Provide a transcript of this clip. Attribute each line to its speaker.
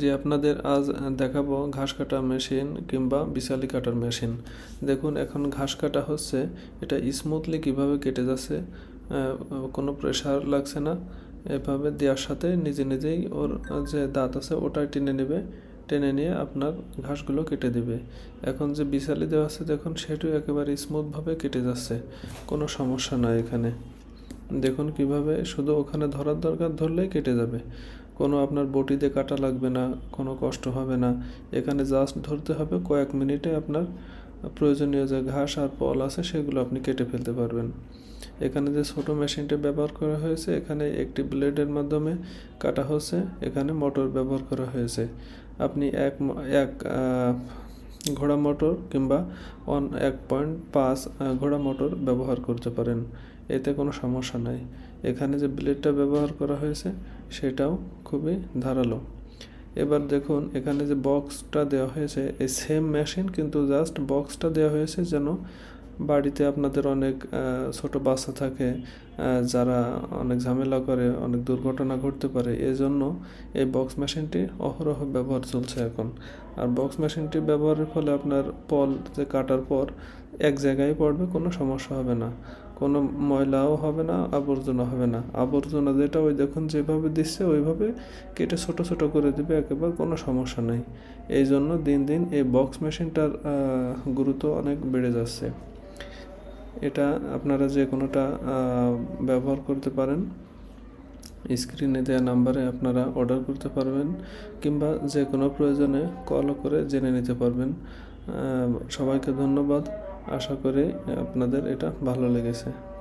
Speaker 1: যে আপনাদের আজ দেখাবো ঘাস কাটা মেশিন কিংবা বিশালি কাটার মেশিন। দেখুন, এখন ঘাস কাটা হচ্ছে, এটা স্মুথলি কীভাবে কেটে যাচ্ছে কোনো প্রেশার লাগছে না। এভাবে দেওয়ার সাথে নিজে নিজেই ওর যে দাঁত আছে ওটা টেনে নেবে, টেনে নিয়ে আপনার ঘাসগুলো কেটে দিবে। এখন যে বিশালি দেওয়া আছে, দেখুন, সেটিও একেবারে স্মুথভাবে কেটে যাচ্ছে, কোনো সমস্যা নয় এখানে। দেখুন কীভাবে শুধু ওখানে ধরার দরকার, ধরলেই কেটে যাবে। কোনো আপনার বটিতে কাটা লাগবে না, কোনো কষ্ট হবে না। এখানে জাস্ট ধরতে হবে কয়েক মিনিটে আপনার প্রয়োজনীয় যে ঘাস আর পল আছে, সেগুলো আপনি কেটে ফেলতে পারবেন। এখানে যে ছোটো মেশিনটা ব্যবহার করা হয়েছে, এখানে একটি ব্লেডের মাধ্যমে কাটা হচ্ছে। এখানে মোটর ব্যবহার করা হয়েছে। আপনি এক এক ঘোড়া মোটর কিংবা ওয়ান এক পয়েন্ট পাঁচ ঘোড়া মোটর ব্যবহার করতে পারেন। এতে কোনো সমস্যা নাই। এখানে যে ব্লেডটা ব্যবহার করা হয়েছে, সেটাও খুবই ধারালো। এবার দেখুন, এখানে যে বক্সটা দেওয়া হয়েছে, এই সেম মেশিন কিন্তু জাস্ট বক্সটা দেওয়া হয়েছে যেন বাড়িতে আপনাদের অনেক ছোট বাচ্চা থাকে যারা অনেক ঝামেলা করে, অনেক দুর্ঘটনা ঘটতে পারে, এজন্য এই বক্স মেশিনটি অহরহ ব্যবহার চলছে এখন। আর বক্স মেশিনটি ব্যবহারের ফলে আপনার পল যে কাটার পর এক জায়গায় পড়বে, কোনো সমস্যা হবে না। কোনো ময়লাও হবে না, আবর্জনা হবে না। আবর্জনা যেটা ওই দেখুন যেভাবে দিচ্ছে, ওইভাবে কেটে ছোট ছোট করে দিবে, একেবারে কোনো সমস্যা নেই। এই জন্য দিন দিন এই বক্স মেশিনটার গুরুত্ব অনেক বেড়ে যাচ্ছে। এটা আপনারা যে কোনোটা ব্যবহার করতে পারেন স্ক্রিনে দেওয়া নাম্বারে আপনারা অর্ডার করতে পারবেন, কিংবা যে কোনো প্রয়োজনে কলও করে জেনে নিতে পারবেন। সবাইকে ধন্যবাদ। আশা করি আপনাদের এটা ভালো লেগেছে।